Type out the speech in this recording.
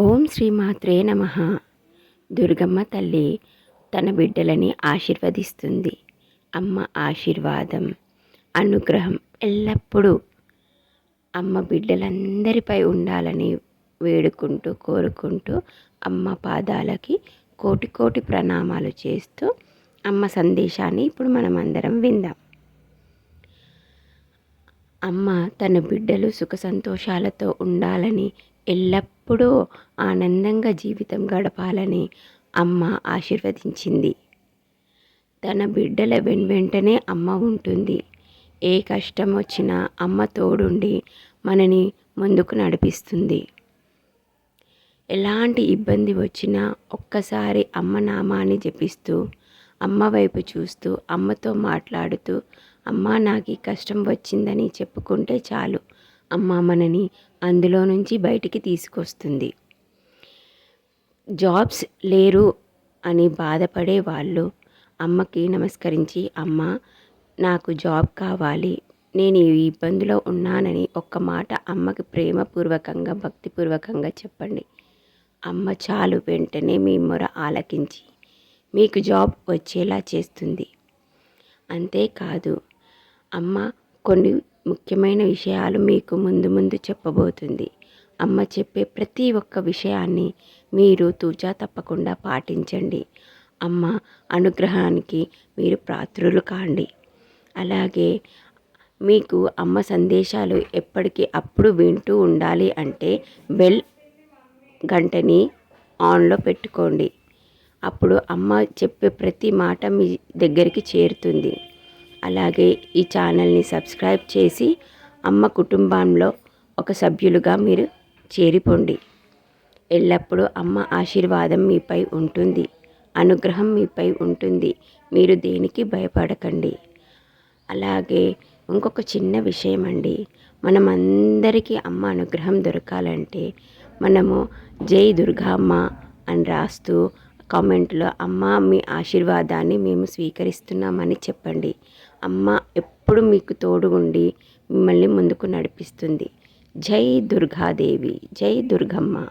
ఓం శ్రీమాత్రే నమ. దుర్గమ్మ తల్లి తన బిడ్డలని ఆశీర్వదిస్తుంది. అమ్మ ఆశీర్వాదం అనుగ్రహం ఎల్లప్పుడూ అమ్మ బిడ్డలందరిపై ఉండాలని వేడుకుంటూ కోరుకుంటూ అమ్మ పాదాలకి కోటి కోటి ప్రణామాలు చేస్తూ అమ్మ సందేశాన్ని ఇప్పుడు మనం అందరం విందాం. అమ్మ తన బిడ్డలు సుఖ సంతోషాలతో ఉండాలని ఎల్లప్పుడూ ఆనందంగా జీవితం గడపాలని అమ్మ ఆశీర్వదించింది. తన బిడ్డల వెంటనే అమ్మ ఉంటుంది. ఏ కష్టం వచ్చినా అమ్మ తోడుండి మనని ముందుకు నడిపిస్తుంది. ఎలాంటి ఇబ్బంది వచ్చినా ఒక్కసారి అమ్మ నామాన్ని జపిస్తూ అమ్మ వైపు చూస్తూ అమ్మతో మాట్లాడుతూ అమ్మ నాకు ఈ కష్టం వచ్చిందని చెప్పుకుంటే చాలు. అమ్మ మనని అందులో నుంచి బయటికి తీసుకొస్తుంది. జాబ్స్ లేరు అని బాధపడే వాళ్ళు అమ్మకి నమస్కరించి అమ్మ నాకు జాబ్ కావాలి. నేను ఈ ఇబ్బందిలో ఉన్నానని ఒక్క మాట అమ్మకి ప్రేమపూర్వకంగా భక్తిపూర్వకంగా చెప్పండి. అమ్మ చాలు వెంటనే మీ మొర ఆలకించి మీకు జాబ్ వచ్చేలా చేస్తుంది. అంతేకాదు అమ్మ కొన్ని ముఖ్యమైన విషయాలు మీకు ముందు ముందు చెప్పబోతుంది. అమ్మ చెప్పే ప్రతి ఒక్క విషయాన్ని మీరు తూచా తప్పకుండా పాటించండి. అమ్మ అనుగ్రహానికి మీరు పాత్రులు కాండి. అలాగే మీకు అమ్మ సందేశాలు ఎప్పటికీ అప్పుడు వింటూ ఉండాలి అంటే బెల్ గంటని ఆన్లో పెట్టుకోండి. అప్పుడు అమ్మ చెప్పే ప్రతి మాట మీ దగ్గరికి చేరుతుంది. అలాగే ఈ ఛానల్ని సబ్స్క్రైబ్ చేసి అమ్మ కుటుంబంలో ఒక సభ్యులుగా మీరు చేరిపోండి. ఎల్లప్పుడూ అమ్మ ఆశీర్వాదం మీపై ఉంటుంది అనుగ్రహం మీపై ఉంటుంది. మీరు దేనికి భయపడకండి. అలాగే ఇంకొక చిన్న విషయం అండి. మనమందరికీ అమ్మ అనుగ్రహం దొరకాలంటే మనము జై దుర్గామ్మ అని రాస్తూ కామెంట్లో అమ్మ మీ ఆశీర్వాదాన్ని మేము స్వీకరిస్తున్నామని చెప్పండి. అమ్మ ఎప్పుడు మీకు తోడు ఉండి మిమ్మల్ని ముందుకు నడిపిస్తుంది. జై దుర్గాదేవి జై దుర్గమ్మ.